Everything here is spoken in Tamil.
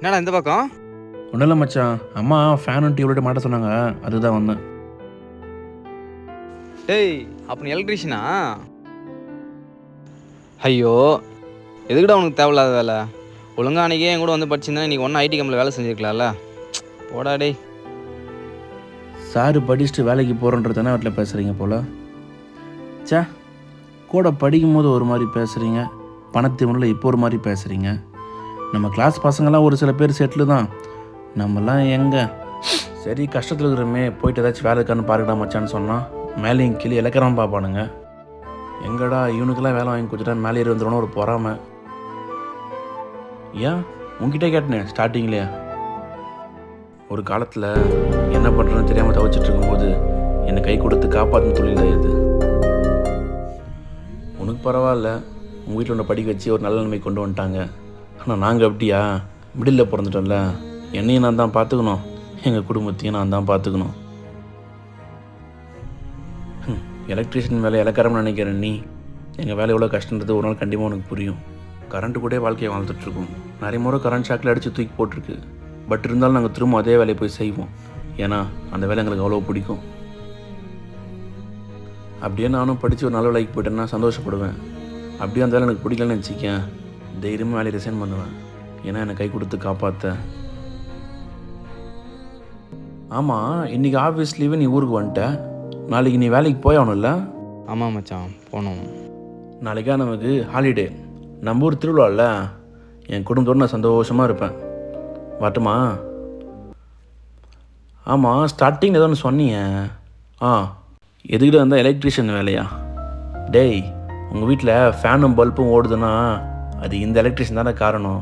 என்னடா இந்த பக்கம்? ஒன்றும் இல்லை மச்சான். அம்மா ஃபேனும் டியூப்லைட் மாட்ட சொன்னாங்க. அதுதான் வந்தேன் டேய் அப்போ நீ எலக்ட்ரிஷியனா ஐயோ எதுக்குடா உனக்கு தேவையில்லாத வேலை? ஒழுங்கா அன்றைக்கே என் கூட வந்து படிச்சிருந்தா நீ ஒன்றும் ஐடி கம்பெனியில் வேலை செஞ்சுருக்கலாம்ல? போடா டேய். சார் படிச்சுட்டு வேலைக்கு போகிறோன்றதானே வீட்டில் பேசுகிறீங்க போல? சே கூட படிக்கும் போது ஒரு மாதிரி பேசுகிறீங்க பணத்து முறையில் இப்போ ஒரு மாதிரி பேசுகிறீங்க நம்ம கிளாஸ் பசங்கள்லாம் ஒரு சில பேர் செட்டில் தான். நம்மலாம் எங்கே? சரி கஷ்டத்தில் இருக்கிறோமே போயிட்டு ஏதாச்சும் வேலை இருக்கான்னு பாருக்கடா மச்சான்னு சொன்னால் மேலேயும் கீழே இலக்கரம் பார்ப்பானுங்க. எங்கடா இவனுக்கெல்லாம் வேலை வாங்கி கொடுத்துட்டா மேலே ஏறி வந்துடணும் ஒரு பொறாமை? ஏன்? உங்ககிட்ட கேட்டேன் ஸ்டார்டிங்லேயே ஒரு காலத்தில் என்ன பண்ணுறதுன்னு தெரியாமல் தவிச்சிட்டு இருக்கும்போது என்னை கை கொடுத்து காப்பாற்றின தொழில் இது. உனக்கு பரவாயில்ல. உங்கள் வீட்டில் உன்னை படிக்க வச்சு ஒரு நல்ல நிலைமை கொண்டு வந்துட்டாங்க. ஆனால் நாங்கள் அப்படியா? மிடில் பிறந்துட்டோம்ல. என்னையும் நான் தான் பார்த்துக்கணும். எங்கள் குடும்பத்தையும் நான் தான் பார்த்துக்கணும். எலக்ட்ரிஷியன் வேலை இலக்காரம்னு நினைக்கிறேன் நீ. எங்கள் வேலை எவ்வளோ கஷ்டன்றது ஒரு நாள் கண்டிப்பாக உனக்கு புரியும். கரண்ட்டு கூட வாழ்க்கையை வாழ்ந்துட்டுருக்கோம் நிறைய முறை கரண்ட் ஷாக்கில் அடித்து தூக்கி போட்டிருக்கு. பட் இருந்தாலும் நாங்கள் திரும்ப அதே வேலையை போய் செய்வோம். ஏன்னா அந்த வேலை எங்களுக்கு அவ்வளோ பிடிக்கும். அப்படியே நானும் படித்து ஒரு நல்ல வேலைக்கு போயிட்டேன்னா சந்தோஷப்படுவேன். அப்படியே அந்த வேலை எனக்கு பிடிக்கலன்னு வச்சுக்கேன் தைரியமாக வேலையை ரிசைன் பண்ணுவேன். ஏன்னா என்னை கை கொடுத்து காப்பாற்ற ஆமாம் இன்றைக்கி ஆஃபீஸ் லீவு நீ ஊருக்கு வந்துட்ட. நாளைக்கு நீ வேலைக்கு போய் ஆகணும்ல ஆமாம் மச்சான். போனோம் நாளைக்கா நமக்கு ஹாலிடே நம்ம ஊர் திருவிழாவில் என் குடும்பத்தோடு நான் சந்தோஷமாக இருப்பேன். வரட்டுமா? ஆமாம் ஸ்டார்டிங் ஏதோ ஒன்று சொன்னீங்க ஆ எதுக்கிட்ட வந்தால் எலக்ட்ரிஷியன் வேலையா? டேய் உங்கள் வீட்டில் ஃபேனும் பல்பும் ஓடுதுன்னா அது இந்த எலக்ட்ரிஷியன் தானே காரணம்?